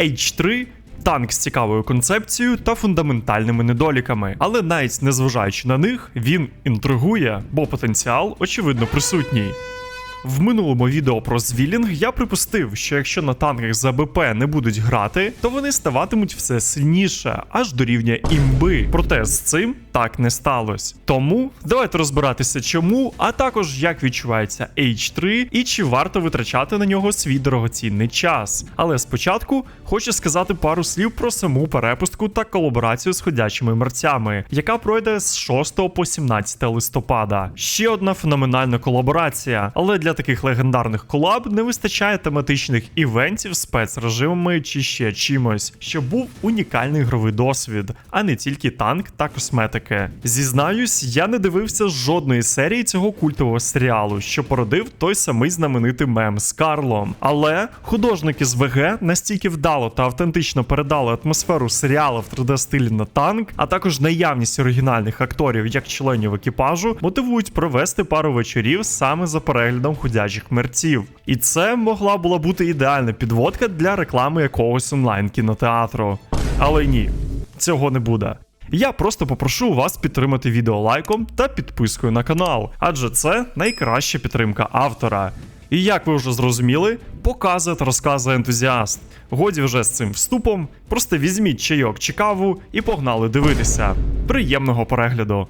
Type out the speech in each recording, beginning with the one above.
H3 танк з цікавою концепцією та фундаментальними недоліками. Але навіть незважаючи на них, він інтригує, бо потенціал очевидно присутній. В минулому відео про звілінг я припустив, що якщо на танках за БП не будуть грати, то вони ставатимуть все сильніше, аж до рівня імби. Проте з цим так не сталося. Тому давайте розбиратися, чому, а також як відчувається H3 і чи варто витрачати на нього свій дорогоцінний час. Але спочатку хочу сказати пару слів про саму перепустку та колаборацію з ходячими мерцями, яка пройде з 6 по 17 листопада. Ще одна феноменальна колаборація, але для таких легендарних колаб не вистачає тематичних івентів, спецрежимами чи ще чимось, щоб був унікальний ігровий досвід, а не тільки танк та косметики. Зізнаюсь, я не дивився жодної серії цього культового серіалу, що породив той самий знаменитий мем з Карлом. Але художники з ВГ настільки вдало та автентично передали атмосферу серіалу в 3D стилі на танк, а також наявність оригінальних акторів як членів екіпажу, мотивують провести пару вечорів саме за переглядом ходячих мерців. І це могла була бути ідеальна підводка для реклами якогось онлайн кінотеатру. Але ні, цього не буде. Я просто попрошу вас підтримати відео лайком та підпискою на канал, адже це найкраща підтримка автора. І як ви вже зрозуміли, показує та розказує ентузіаст. Годі вже з цим вступом, просто візьміть чайок чи каву і погнали дивитися. Приємного перегляду!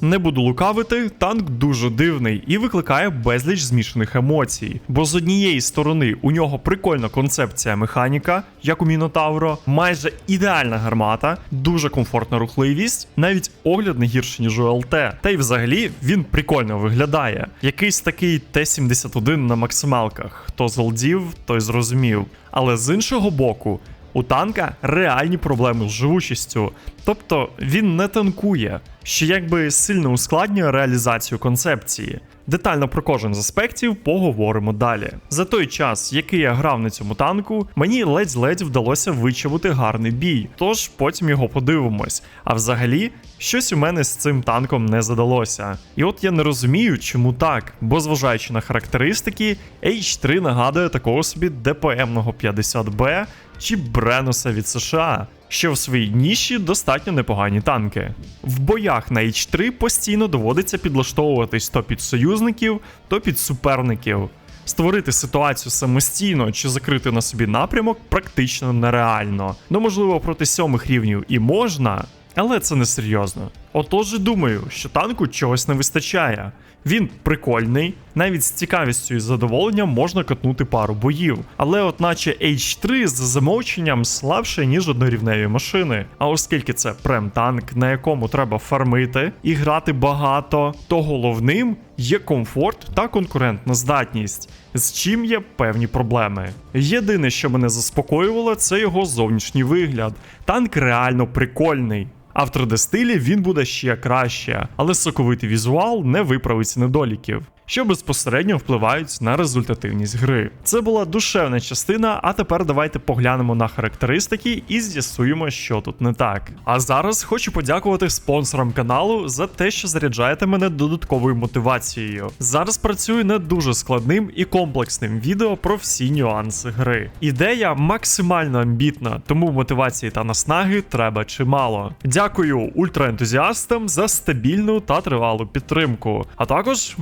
Не буду лукавити, танк дуже дивний і викликає безліч змішаних емоцій. Бо з однієї сторони у нього прикольна концепція механіка, як у Мінотавро, майже ідеальна гармата, дуже комфортна рухливість, навіть огляд не гірше, ніж у ЛТ. Та й взагалі він прикольно виглядає. Якийсь такий Т-71 на максималках. Хто золдів, той зрозумів. Але з іншого боку. У танка реальні проблеми з живучістю, тобто він не танкує, що якби сильно ускладнює реалізацію концепції. Детально про кожен з аспектів поговоримо далі. За той час, який я грав на цьому танку, мені ледь-ледь вдалося вичавити гарний бій, тож потім його подивимось. А взагалі, щось у мене з цим танком не задалося. І от я не розумію, чому так, бо зважаючи на характеристики, H3 нагадує такого собі ДПМного 50Б чи Бренуса від США, що в своїй ніші достатньо непогані танки. В боях на H3 постійно доводиться підлаштовуватись то під союзників, то під суперників. Створити ситуацію самостійно чи закрити на собі напрямок практично нереально. Ну, можливо, проти сьомих рівнів і можна, але це не серйозно. Отож думаю, що танку чогось не вистачає. Він прикольний, навіть з цікавістю і задоволенням можна катнути пару боїв. Але от наче H3 з замовченням слабше, ніж однорівневі машини. А оскільки це прем-танк, на якому треба фармити і грати багато, то головним є комфорт та конкурентна здатність, з чим є певні проблеми. Єдине, що мене заспокоювало, це його зовнішній вигляд. Танк реально прикольний. А в 3D-стилі він буде ще краще, але соковитий візуал не виправить недоліків, що безпосередньо впливають на результативність гри. Це була душевна частина, а тепер давайте поглянемо на характеристики і з'ясуємо, що тут не так. А зараз хочу подякувати спонсорам каналу за те, що заряджаєте мене додатковою мотивацією. Зараз працюю над дуже складним і комплексним відео про всі нюанси гри. Ідея максимально амбітна, тому мотивації та наснаги треба чимало. Дякую ультраентузіастам за стабільну та тривалу підтримку, а також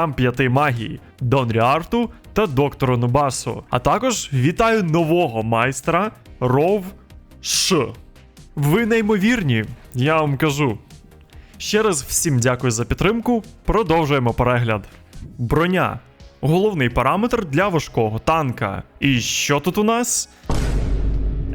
майстрам п'ятий магії, Дон Ріарту та доктору Нобасу. А також вітаю нового майстра Ров Ш. Ви неймовірні, я вам кажу. Ще раз всім дякую за підтримку. Продовжуємо перегляд. Броня. Головний параметр для важкого танка. І що тут у нас?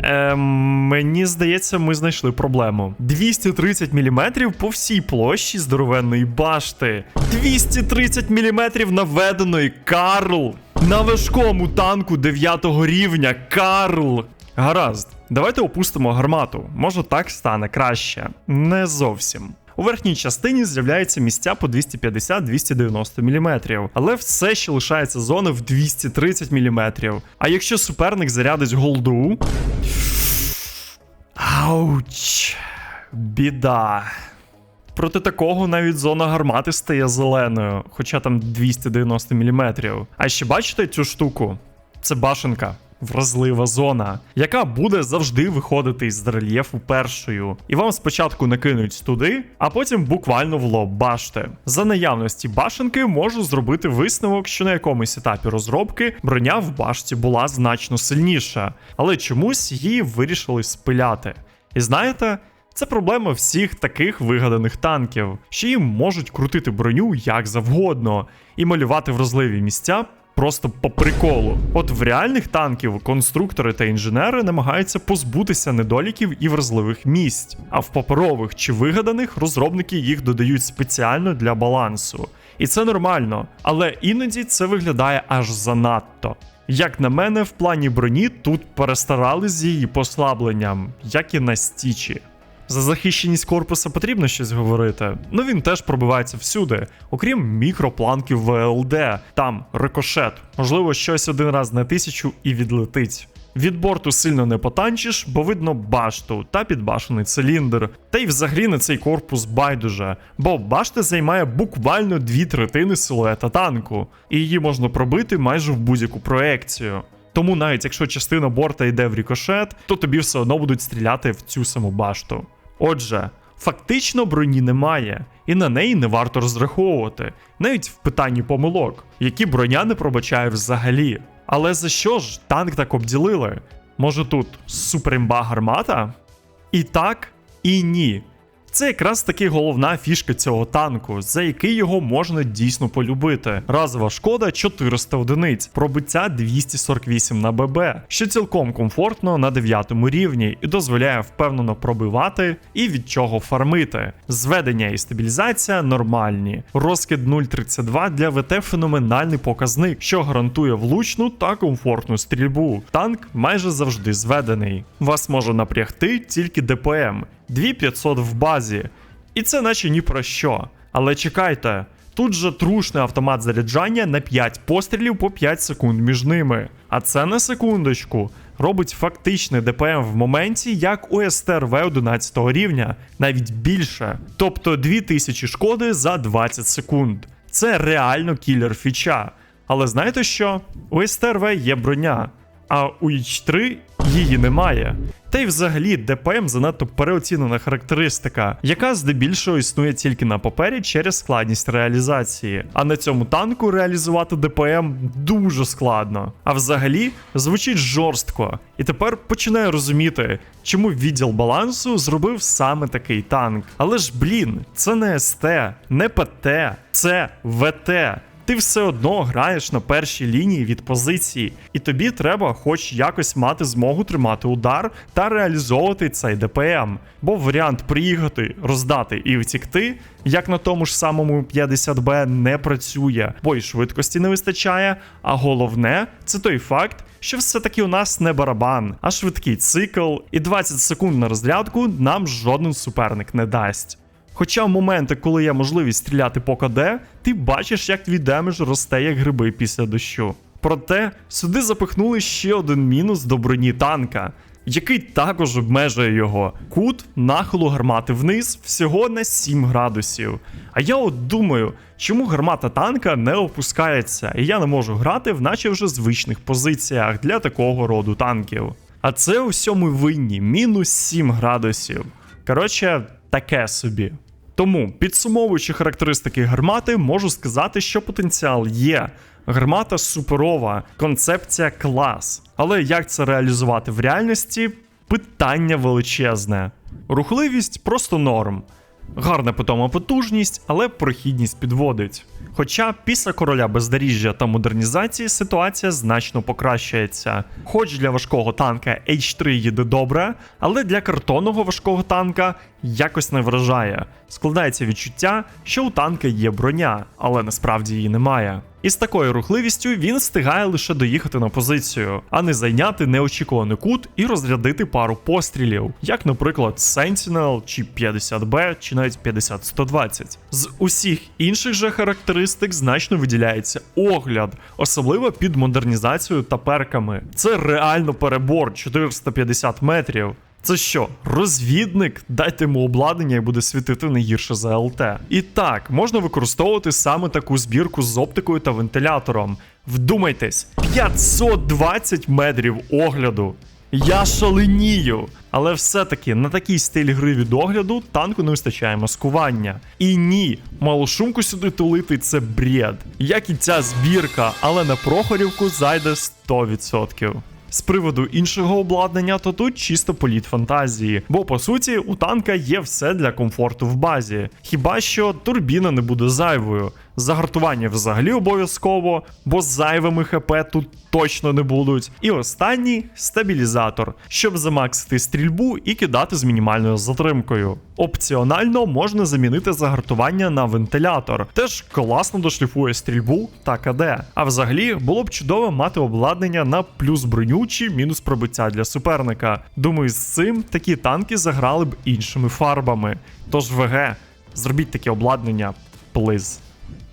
Ем, мені здається, ми знайшли проблему. 230 мм по всій площі здоровенної башти. 230 мм наведеної Карл. На важкому танку 9 рівня Карл. Гаразд, давайте опустимо гармату. Може так стане краще. Не зовсім. У верхній частині з'являються місця по 250-290 мм, але все ще лишається зона в 230 мм. А якщо суперник зарядить голду. Ауч, біда. Проти такого навіть зона гармати стає зеленою, хоча там 290 мм. А ще бачите цю штуку? Це башенка. Вразлива зона, яка буде завжди виходити із рельєфу першою. І вам спочатку накинуть туди, а потім буквально в лоб башти. За наявності башенки можу зробити висновок, що на якомусь етапі розробки броня в башті була значно сильніша, але чомусь її вирішили спиляти. І знаєте, це проблема всіх таких вигаданих танків, що їм можуть крутити броню як завгодно і малювати вразливі місця. Просто по приколу. От в реальних танків конструктори та інженери намагаються позбутися недоліків і вразливих місць, а в паперових чи вигаданих розробники їх додають спеціально для балансу. І це нормально, але іноді це виглядає аж занадто. Як на мене, в плані броні тут перестарали з її послабленням, як і на стічі. За захищеність корпуса потрібно щось говорити. Ну він теж пробивається всюди, окрім мікропланків ВЛД. Там рикошет, можливо, щось один раз на тисячу і відлетить. Від борту сильно не потанчиш, бо видно башту та підбашений циліндр. Та й взагалі на цей корпус байдуже, бо башта займає буквально дві третини силуета танку, і її можна пробити майже в будь-яку проекцію. Тому навіть якщо частина борта йде в рікошет, то тобі все одно будуть стріляти в цю саму башту. Отже, фактично броні немає, і на неї не варто розраховувати, навіть в питанні помилок, які броня не пробачає взагалі. Але за що ж танк так обділили? Може тут суперімба гармата? І так, і ні. Це якраз таки головна фішка цього танку, за який його можна дійсно полюбити. Разова шкода 400 одиниць, пробиття 248 на ББ, що цілком комфортно на 9 рівні і дозволяє впевнено пробивати і від чого фармити. Зведення і стабілізація нормальні. Розкид 0.32 для ВТ феноменальний показник, що гарантує влучну та комфортну стрільбу. Танк майже завжди зведений. Вас може напрягти тільки ДПМ. 2500 в базі. І це наче ні про що. Але чекайте, тут же трушний автомат заряджання на 5 пострілів по 5 секунд між ними. А це на секундочку. Робить фактичний ДПМ в моменті, як у СТРВ 11 рівня, навіть більше. Тобто 2000 шкоди за 20 секунд. Це реально кілер фіча. Але знаєте що? У СТРВ є броня, а у Іч3 її немає. Та й взагалі ДПМ занадто переоцінена характеристика, яка здебільшого існує тільки на папері через складність реалізації. А на цьому танку реалізувати ДПМ дуже складно. А взагалі звучить жорстко. І тепер починаю розуміти, чому відділ балансу зробив саме такий танк. Але ж блін, це не СТ, не ПТ, це ВТ ти все одно граєш на першій лінії від позиції, і тобі треба хоч якось мати змогу тримати удар та реалізовувати цей ДПМ. Бо варіант приїхати, роздати і втікти, як на тому ж самому 50Б, не працює, бо й швидкості не вистачає. А головне, це той факт. Що все-таки у нас не барабан, а швидкий цикл, і 20 секунд на розрядку нам жоден суперник не дасть. Хоча в моменти, коли є можливість стріляти по КД, ти бачиш, як твій демедж росте як гриби після дощу. Проте сюди запихнули ще один мінус до броні танка, який також обмежує його. Кут нахилу гармати вниз всього на 7 градусів. А я от думаю, чому гармата танка не опускається, і я не можу грати в наче вже звичних позиціях для такого роду танків. А це у всьому винні мінус 7 градусів. Коротше, таке собі. Тому, підсумовуючи характеристики гармати, можу сказати, що потенціал є. Гармата суперова, концепція клас. Але як це реалізувати в реальності? Питання величезне. Рухливість просто норм. Гарна питома потужність, але прохідність підводить. Хоча після короля бездоріжжя та модернізації ситуація значно покращується. Хоч для важкого танка H3 їде добре, але для картонного важкого танка якось не вражає. Складається відчуття, що у танка є броня, але насправді її немає. І з такою рухливістю він встигає лише доїхати на позицію, а не зайняти неочікуваний кут і розрядити пару пострілів, як, наприклад, Sentinel чи 50B, чи навіть 50-120. З усіх інших же характеристик значно виділяється огляд, особливо під модернізацією та перками. Це реально перебор 450 метрів. Це що, розвідник? Дайте йому обладнання і буде світити не гірше за ЛТ. І так, можна використовувати саме таку збірку з оптикою та вентилятором. Вдумайтесь, 520 метрів огляду. Я шаленію. Але все-таки на такий стиль гри від огляду танку не вистачає маскування. І ні, малошумку сюди тулити це бред. Як і ця збірка, але на Прохорівку зайде 100%. З приводу іншого обладнання, то тут чисто політ фантазії, бо по суті у танка є все для комфорту в базі. Хіба що турбіна не буде зайвою. Загартування взагалі обов'язково, бо зайвими ХП тут точно не будуть. І останній стабілізатор, щоб замаксити стрільбу і кидати з мінімальною затримкою. Опціонально можна замінити загартування на вентилятор, теж класно дошліфує стрільбу та КД. А взагалі було б чудово мати обладнання на плюс броню чи мінус пробиття для суперника. Думаю, з цим такі танки заграли б іншими фарбами. Тож ВГ, зробіть таке обладнання, плиз.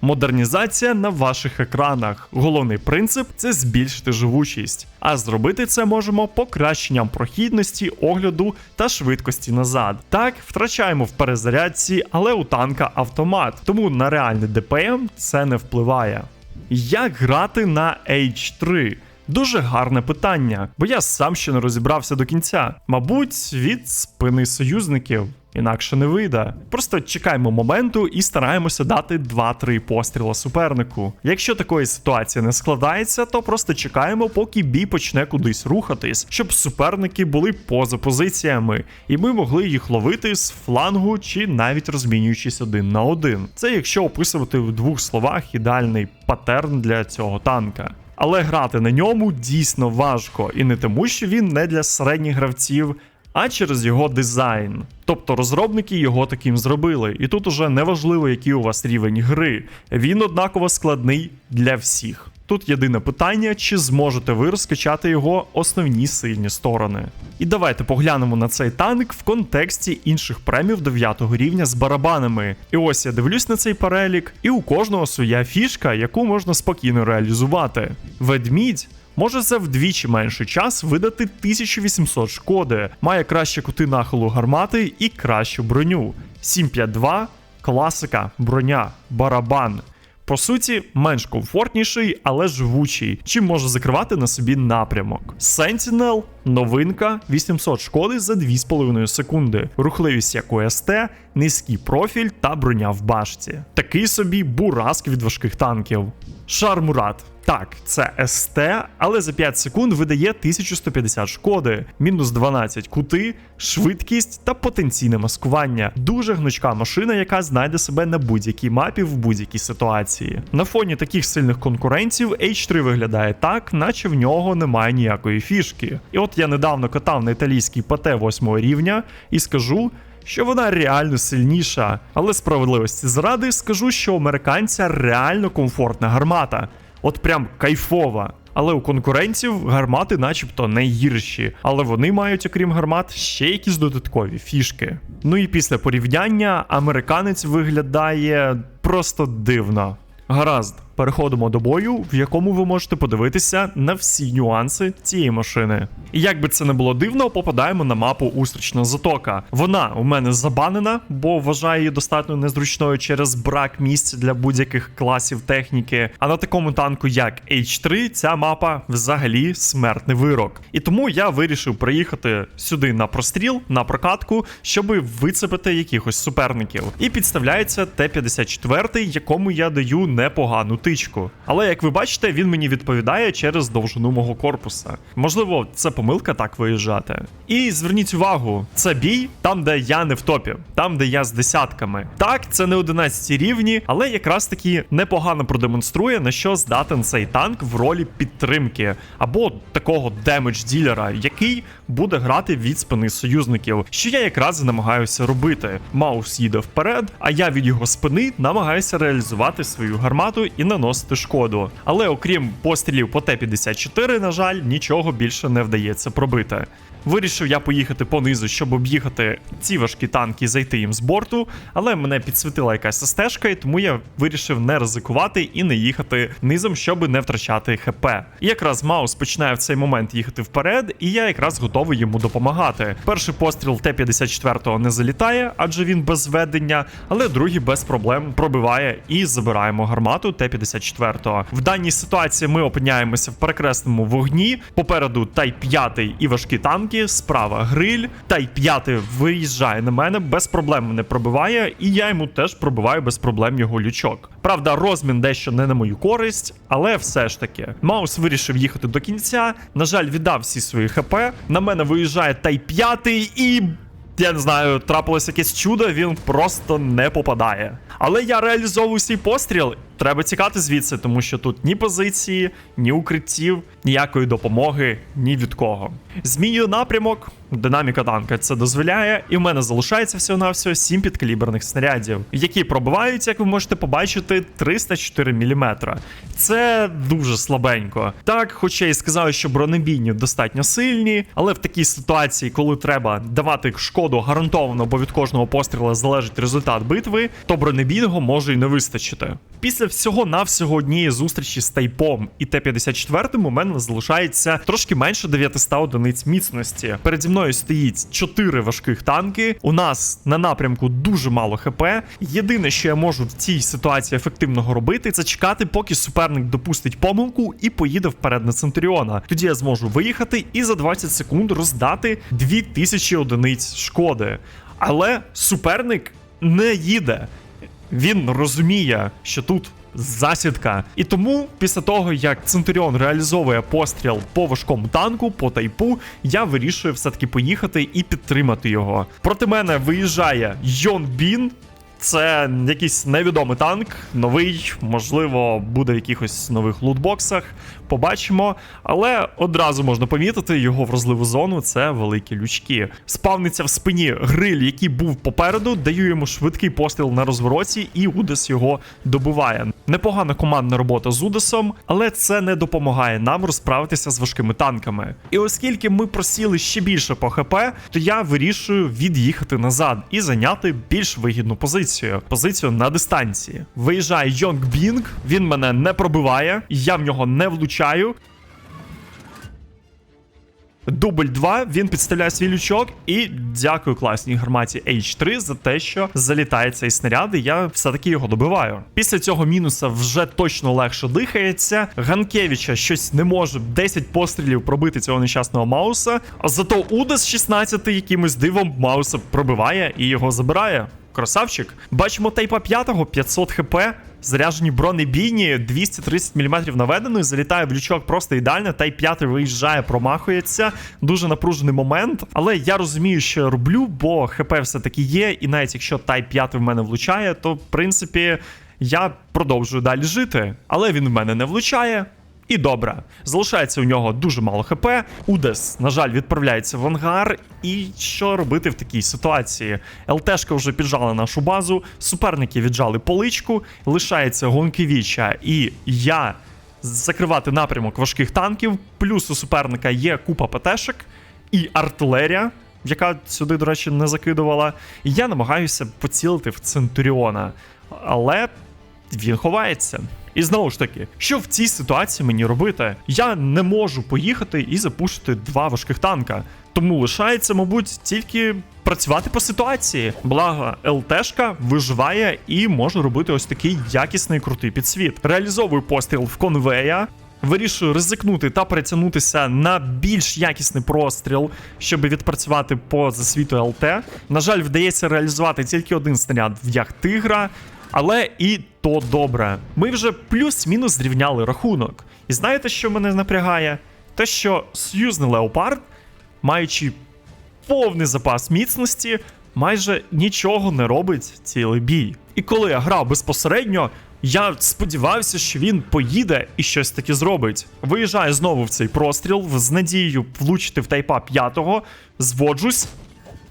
Модернізація на ваших екранах. Головний принцип це збільшити живучість. А зробити це можемо покращенням прохідності, огляду та швидкості назад. Так, втрачаємо в перезарядці, але у танка автомат, тому на реальний ДПМ це не впливає. Як грати на H3? Дуже гарне питання, бо я сам ще не розібрався до кінця. Мабуть, від спини союзників. Інакше не вийде. Просто чекаємо моменту і стараємося дати 2-3 постріла супернику. Якщо такої ситуації не складається, то просто чекаємо, поки бій почне кудись рухатись, щоб суперники були поза позиціями, і ми могли їх ловити з флангу чи навіть розмінюючись один на один. Це якщо описувати в двох словах ідеальний паттерн для цього танка. Але грати на ньому дійсно важко, і не тому, що він не для середніх гравців, а через його дизайн. Тобто розробники його таким зробили, і тут уже не важливо, який у вас рівень гри. Він однаково складний для всіх. Тут єдине питання, чи зможете ви розкачати його основні сильні сторони. І давайте поглянемо на цей танк в контексті інших премів 9 рівня з барабанами. І ось я дивлюсь на цей перелік, і у кожного своя фішка, яку можна спокійно реалізувати. Ведмідь. Може за вдвічі менший час видати 1800 шкоди, має краще кути нахилу гармати і кращу броню. 752 класика, броня, барабан. По суті, менш комфортніший, але живучий, чим може закривати на собі напрямок. Sentinel – новинка 800 шкоди за 2,5 секунди, рухливість як у СТ, низький профіль та броня в башті. Такий собі бураск від важких танків. Шармурат. Так, це СТ, але за 5 секунд видає 1150 шкоди, мінус 12 кути, швидкість та потенційне маскування. Дуже гнучка машина, яка знайде себе на будь-якій мапі в будь-якій ситуації. На фоні таких сильних конкурентів H3 виглядає так, наче в нього немає ніякої фішки. І от я недавно катав на італійській ПТ 8 рівня і скажу. Що вона реально сильніша, але справедливості зради скажу, що американця реально комфортна гармата, от прям кайфова. Але у конкурентів гармати, начебто, не гірші, але вони мають, окрім гармат, ще якісь додаткові фішки. Ну і після порівняння американець виглядає просто дивно. Гаразд, переходимо до бою, в якому ви можете подивитися на всі нюанси цієї машини. І як би це не було дивно, попадаємо на мапу Устрічна затока. Вона у мене забанена, бо вважаю її достатньо незручною через брак місць для будь-яких класів техніки. А на такому танку, як H3, ця мапа взагалі смертний вирок. І тому я вирішив приїхати сюди на простріл, на прокатку, щоб вицепити якихось суперників. І підставляється Т-54, якому я даю непогану тичку. Але як ви бачите, він мені відповідає через довжину мого корпуса. Можливо, це помилка так виїжджати. І зверніть увагу, це бій там, де я не в топі, там, де я з десятками. Так, це не 11 рівні, але якраз таки непогано продемонструє, на що здатен цей танк в ролі підтримки або такого демедж ділера, який буде грати від спини союзників, що я якраз намагаюся робити. Маус їде вперед, а я від його спини намагаюся реалізувати свою гармату і наносити шкоду. Але окрім пострілів по Т-54, на жаль, нічого більше не вдається пробити. Вирішив я поїхати понизу, щоб об'їхати ці важкі танки і зайти їм з борту, але мене підсвітила якась стежка, і тому я вирішив не ризикувати і не їхати низом, щоб не втрачати ХП. І якраз Маус починає в цей момент їхати вперед, і я якраз готовий йому допомагати. Перший постріл Т-54 не залітає, адже він без зведення, але другий без проблем пробиває і забираємо гармату Т-54. Т-54. В даній ситуації ми опиняємося в перекресному вогні. Попереду Тай-5 і важкі танки, справа гриль. Тай-5 виїжджає на мене, без проблем мене пробиває, і я йому теж пробиваю без проблем його лючок. Правда, розмін дещо не на мою користь, але все ж таки. Маус вирішив їхати до кінця. На жаль, віддав всі свої ХП. На мене виїжджає Тай-5 і. Я не знаю, трапилось якесь чудо, він просто не попадає. Але я реалізовую свій постріл. Треба тікати звідси, тому що тут ні позиції, ні укриттів, ніякої допомоги, ні від кого. Змінюю напрямок, динаміка танка це дозволяє, і в мене залишається всього-навсього 7 підкаліберних снарядів, які пробивають, як ви можете побачити, 304 мм. Це дуже слабенько. Так, хоча і сказав, що бронебійні достатньо сильні, але в такій ситуації, коли треба давати шкоду гарантовано, бо від кожного постріла залежить результат битви, то бронебійного може й не вистачити. Після всього навсього однієї зустрічі з тайпом і Т-54 у мене залишається трошки менше 900 одиниць міцності. Переді мною стоїть 4 важких танки. У нас на напрямку дуже мало ХП. Єдине, що я можу в цій ситуації ефективного робити, це чекати, поки суперник допустить помилку і поїде вперед на Центуріона. Тоді я зможу виїхати і за 20 секунд роздати 2000 одиниць шкоди. Але суперник не їде він розуміє, що тут засідка. І тому, після того, як Центуріон реалізовує постріл по важкому танку, по тайпу, я вирішую все-таки поїхати і підтримати його. Проти мене виїжджає Йон Бін. Це якийсь невідомий танк, новий, можливо, буде в якихось нових лутбоксах. Побачимо. Але одразу можна помітити його вразливу зону це великі лючки. Спавниться в спині гриль, який був попереду, даю йому швидкий постріл на розвороті, і Удес його добиває. Непогана командна робота з Удесом, але це не допомагає нам розправитися з важкими танками. І оскільки ми просіли ще більше по ХП, то я вирішую від'їхати назад і зайняти більш вигідну позицію. Позицію на дистанції. Виїжджає Йонг Бінг, він мене не пробиває, я в нього не влучаю. Дубль 2, він підставляє свій лючок, і дякую класній гарматі H3 за те, що залітає цей снаряд, і я все-таки його добиваю. Після цього мінуса вже точно легше дихається. Ганкевича щось не може 10 пострілів пробити цього нещасного Мауса. Зато Удас 16 якимось дивом Мауса пробиває і його забирає. Красавчик. Бачимо тайпа 5 500 хп. Заряжені бронебійні, 230 мм наведено, залітає в лючок просто ідеально. Та й п'ятий виїжджає, промахується. Дуже напружений момент. Але я розумію, що я роблю, бо ХП все-таки є. І навіть якщо тай 5 в мене влучає, то в принципі я продовжую далі жити. Але він в мене не влучає. І добре, залишається у нього дуже мало хп. Удес, на жаль, відправляється в ангар. І що робити в такій ситуації? ЛТшка вже піджала нашу базу, суперники віджали поличку, лишається Гонкевіча і я закривати напрямок важких танків. Плюс у суперника є купа ПТшок і артилерія. Яка сюди, до речі, не закидувала. І я намагаюся поцілити в Центуріона. Але він ховається. І знову ж таки, що в цій ситуації мені робити? Я не можу поїхати і запушити два важких танка. Тому лишається, мабуть, тільки працювати по ситуації. Благо, ЛТшка виживає і може робити ось такий якісний крутий підсвіт. Реалізовую постріл в конвея. Вирішую ризикнути та перетягнутися на більш якісний простріл, щоб відпрацювати по засвіту ЛТ. На жаль, вдається реалізувати тільки один снаряд в ях тигра. Але і то добре. Ми вже плюс-мінус зрівняли рахунок. І знаєте, що мене напрягає? Те, що союзний леопард, маючи повний запас міцності, майже нічого не робить цілий бій. І коли я грав безпосередньо, я сподівався, що він поїде і щось таке зробить. Виїжджаю знову в цей простріл з надією влучити в тайпа 5 зводжусь.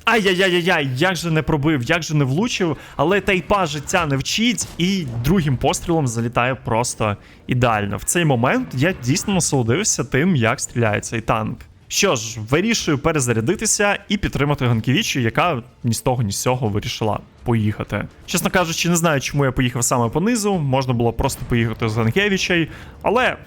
Ай-яй-яй-яй, як же не пробив, як же не влучив, але тайпа життя не вчить, і другим пострілом залітає просто ідеально. В цей момент я дійсно насолодився тим, як стріляє цей танк. Що ж, вирішую перезарядитися і підтримати Ганкевічу, яка ні з того, ні з цього вирішила поїхати. Чесно кажучи, не знаю, чому я поїхав саме понизу. Можна було просто поїхати з Ганкевичей, але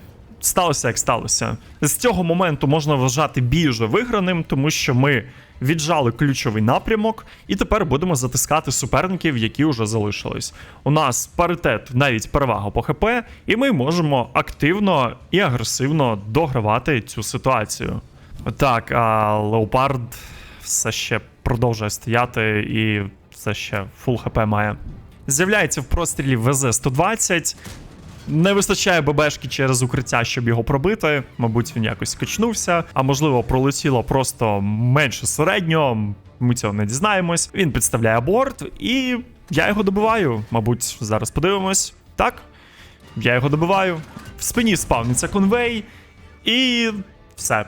сталося як сталося. З цього моменту можна вважати бій вже виграним, тому що ми віджали ключовий напрямок, і тепер будемо затискати суперників, які вже залишились. У нас паритет, навіть перевага по ХП, і ми можемо активно і агресивно догравати цю ситуацію. Так, а Леопард все ще продовжує стояти і все ще фул ХП має. З'являється в прострілі ВЗ-120. Не вистачає ББшки через укриття, щоб його пробити. Мабуть, він якось качнувся, а можливо, пролетіло просто менше середнього. Ми цього не дізнаємось. Він підставляє борт, і я його добиваю. Мабуть, зараз подивимось. Так, я його добиваю. В спині спавниться конвей, і все.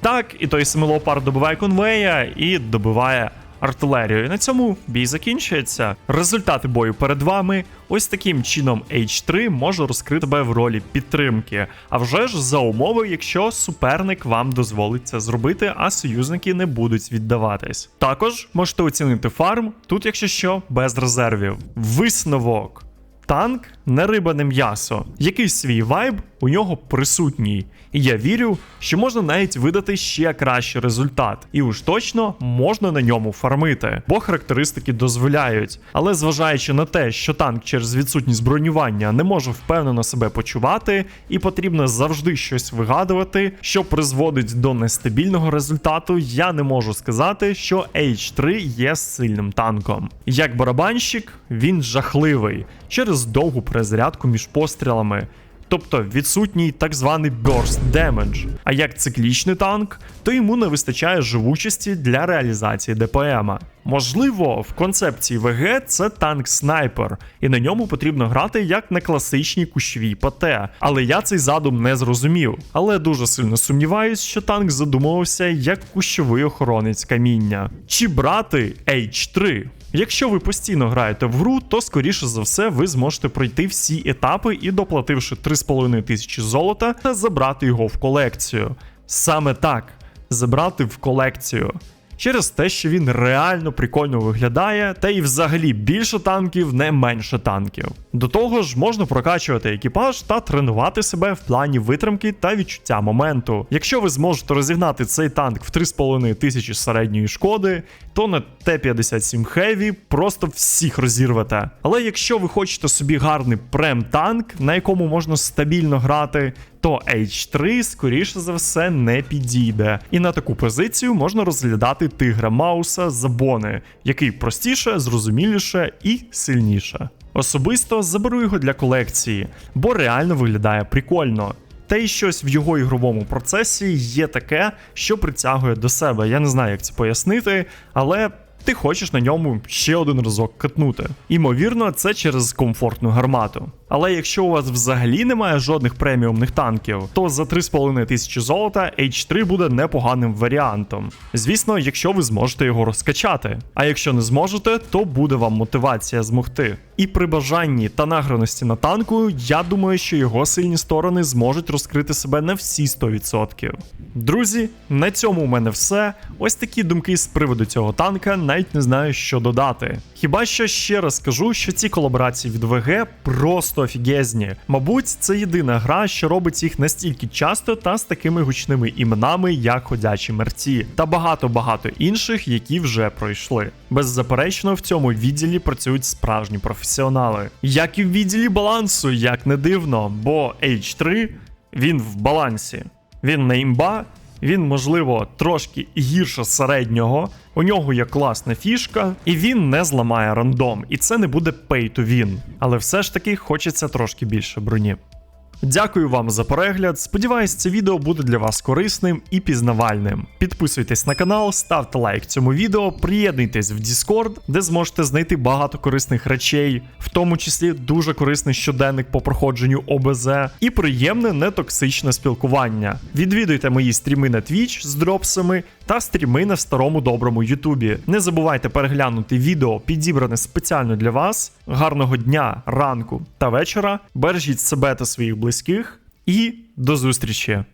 Так, і той самий леопард добиває конвея і добиває артилерію. На цьому бій закінчується. Результати бою перед вами. Ось таким чином H3 може розкрити тебе в ролі підтримки. А вже ж за умови, якщо суперник вам дозволить це зробити, а союзники не будуть віддаватись. Також можете оцінити фарм, тут, якщо що, без резервів. Висновок. Танк не риба, не м'ясо. Якийсь свій вайб у нього присутній. І я вірю, що можна навіть видати ще кращий результат. І уж точно можна на ньому фармити, бо характеристики дозволяють. Але зважаючи на те, що танк через відсутність бронювання не може впевнено себе почувати, і потрібно завжди щось вигадувати, що призводить до нестабільного результату, я не можу сказати, що H3 є сильним танком. Як барабанщик, він жахливий через довгу перезарядку між пострілами. Тобто відсутній так званий burst damage. А як циклічний танк, то йому не вистачає живучості для реалізації ДПМ. Можливо, в концепції ВГ це танк снайпер, і на ньому потрібно грати як на класичній кущовій ПТ. Але я цей задум не зрозумів. Але дуже сильно сумніваюсь, що танк задумувався як кущовий охоронець каміння. Чи брати H3? Якщо ви постійно граєте в гру, то скоріше за все ви зможете пройти всі етапи і, доплативши 3,5 тисячі золота, забрати його в колекцію. Саме так, забрати в колекцію. Через те, що він реально прикольно виглядає, та і взагалі більше танків, не менше танків. До того ж, можна прокачувати екіпаж та тренувати себе в плані витримки та відчуття моменту. Якщо ви зможете розігнати цей танк в 3,5 тисячі середньої шкоди, то на Т-57 Heavy просто всіх розірвете. Але якщо ви хочете собі гарний прем-танк, на якому можна стабільно грати, то H3, скоріше за все, не підійде. І на таку позицію можна розглядати тигра Мауса з Бони, який простіше, зрозуміліше і сильніше. Особисто заберу його для колекції, бо реально виглядає прикольно. Та й щось в його ігровому процесі є таке, що притягує до себе. Я не знаю, як це пояснити, але ти хочеш на ньому ще один разок катнути. Імовірно, це через комфортну гармату. Але якщо у вас взагалі немає жодних преміумних танків, то за 3,5 тисячі золота H3 буде непоганим варіантом. Звісно, якщо ви зможете його розкачати. А якщо не зможете, то буде вам мотивація змогти. І при бажанні та награності на танку, я думаю, що його сильні сторони зможуть розкрити себе на всі 100%. Друзі, на цьому у мене все. Ось такі думки з приводу цього танка, навіть не знаю, що додати. Хіба що ще раз скажу, що ці колаборації від ВГ просто офігезні. Мабуть, це єдина гра, що робить їх настільки часто та з такими гучними іменами, як ходячі мерці, та багато-багато інших, які вже пройшли. Беззаперечно, в цьому відділі працюють справжні професіонали. Як і в відділі балансу, як не дивно, бо H3 він в балансі. Він не імба, він, можливо, трошки гірше середнього. У нього є класна фішка, і він не зламає рандом. І це не буде pay to win. Але все ж таки хочеться трошки більше броні. Дякую вам за перегляд. Сподіваюсь, це відео буде для вас корисним і пізнавальним. Підписуйтесь на канал, ставте лайк цьому відео, приєднуйтесь в Discord, де зможете знайти багато корисних речей, в тому числі дуже корисний щоденник по проходженню ОБЗ і приємне нетоксичне спілкування. Відвідуйте мої стріми на Twitch з дропсами та стріми на старому доброму Ютубі. Не забувайте переглянути відео, підібране спеціально для вас. Гарного дня, ранку та вечора. Бережіть себе та своїх близьких і до зустрічі!